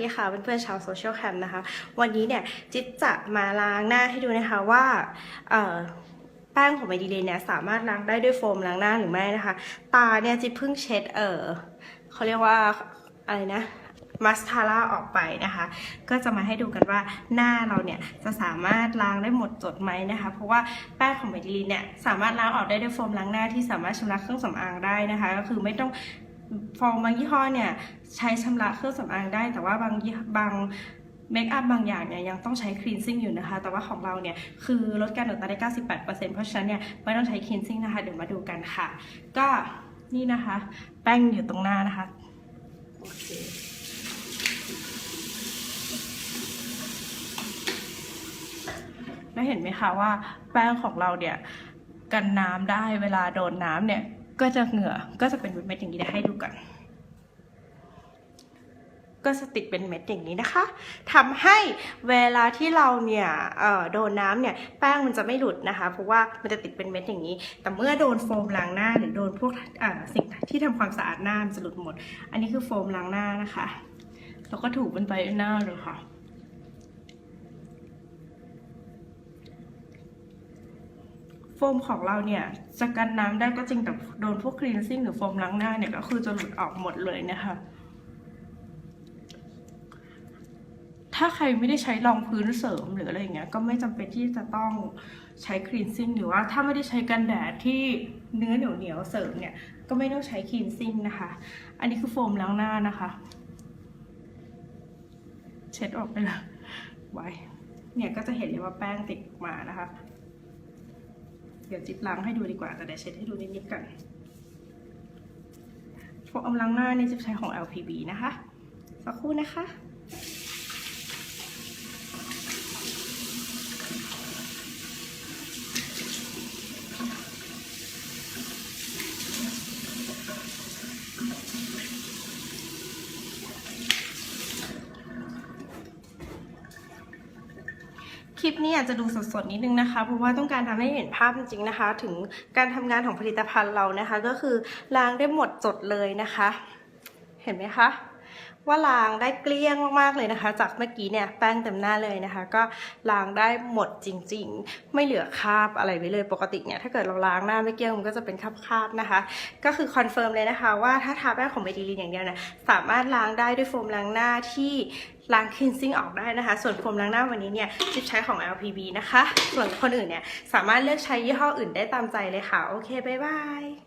ดีค่ะเพื่อนๆชาวโซเชียลแคมนะคะ วันนี้เนี่ยจิ๊บจะมาล้างหน้าให้ดูนะคะว่าแป้งของไมดีเลนเนี่ยสามารถล้างได้ด้วยโฟมล้างหน้าหรือไม่นะคะ ตาเนี่ยจิ๊บเพิ่งเช็ดเออเขาเรียกว่าอะไรนะมาสคาร่าออกไปนะคะ ก็จะมาให้ดูกันว่าหน้าเราเนี่ยจะสามารถล้างได้หมดจดไหมนะคะ เพราะว่าแป้งของไมดีลินเนี่ยสามารถล้างออกได้ด้วยโฟมล้างหน้าที่สามารถชำระเครื่องสำอางได้นะคะ ก็คือไม่ต้อง โฟมบางยี่ห้อเนี่ยใช้ชำระเครื่องสำอางได้ แต่ว่าบางบางเมคอัพบางอย่างเนี่ยยังต้องใช้คลีนซิ่งอยู่นะคะ แต่ว่าของเราเนี่ยคือลดการหดตาได้ 98%เพราะฉะนั้นเนี่ยไม่ต้องใช้คลีนซิ่งนะคะ เดี๋ยวมาดูกันค่ะ ก็นี่นะคะ แป้งอยู่ตรงหน้านะคะ โอเคแล้วเห็นไหมคะว่าแป้งของเราเนี่ยกันน้ำได้เวลาโดนน้ำเนี่ย ก็จะเหงื่อก็จะเป็นเม็ดอย่างนี้เดี๋ยวให้ดูกัน ก็จะติดเป็นเม็ดอย่างนี้นะคะทำให้เวลาที่เราเนี่ยโดนน้ำเนี่ยแป้งมันจะไม่หลุดนะคะ เพราะว่ามันจะติดเป็นเม็ดอย่างนี้ แต่เมื่อโดนโฟมล้างหน้าหรือโดนพวกสิ่งที่ทำความสะอาดหน้ามันจะหลุดหมด อันนี้คือโฟมล้างหน้านะคะ แล้วก็ถูบนไปหน้าเลยค่ะ โฟมของเราเนี่ยจะกันน้ำได้ก็จริงแต่โดนพวกคลีนซิ่งหรือโฟมล้างหน้าเนี่ยก็คือจะหลุดออกหมดเลยนะคะถ้าใครไม่ได้ใช้รองพื้นเสริมหรืออะไรอย่างเงี้ยก็ไม่จำเป็นที่จะต้องใช้คลีนซิ่งหรือว่าถ้าไม่ได้ใช้กันแดดที่เนื้อเหนียวเหนียวเสริมเนี่ยก็ไม่ต้องใช้คลีนซิ่งนะคะ อันนี้คือโฟมล้างหน้านะคะ เช็ดออกไปลยไว้เนี่ยก็จะเห็นเลยว่าแป้งติดมานะคะ เดี๋ยวจิ๊บล้างให้ดูดีกว่าแต่เดี๋ยวเช็ดให้ดูนิดๆก่อนโฟมล้างหน้านี่จิ๊บใช้ของ LPB นะคะสักครู่นะคะ คลิปนี้อาจจะดูสดๆนิดนึงนะคะ เพราะว่าต้องการทำให้เห็นภาพจริงๆนะคะ ถึงการทำงานของผลิตภัณฑ์เรานะคะ ก็คือล้างได้หมดจดเลยนะคะ เห็นไหมคะ ว่าล้างได้เกลี้ยงมากๆเลยนะคะ จากเมื่อกี้เนี่ยแป้งเต็มหน้าเลยนะคะ ก็ล้างได้หมดจริง ๆ ไม่เหลือคราบอะไรไว้เลยปกติเนี่ยถ้าเกิดเราล้างหน้าไม่เกลี้ยงมันก็จะเป็นคราบๆนะคะ ก็คือคอนเฟิร์มเลยนะคะ ว่าถ้าทาแป้งของเบดีลินอย่างเดียวนี่ยสามารถล้างได้ด้วยโฟมล้างหน้าที่ล้างคลีนซิ่งออกได้นะคะ ส่วนโฟมล้างหน้าวันนี้เนี่ยจิ๊บใช้ของ LPB นะคะ ส่วนคนอื่นเนี่ยสามารถเลือกใช้ยี่ห้ออื่นได้ตามใจเลยค่ะ โอเค บ๊ายบาย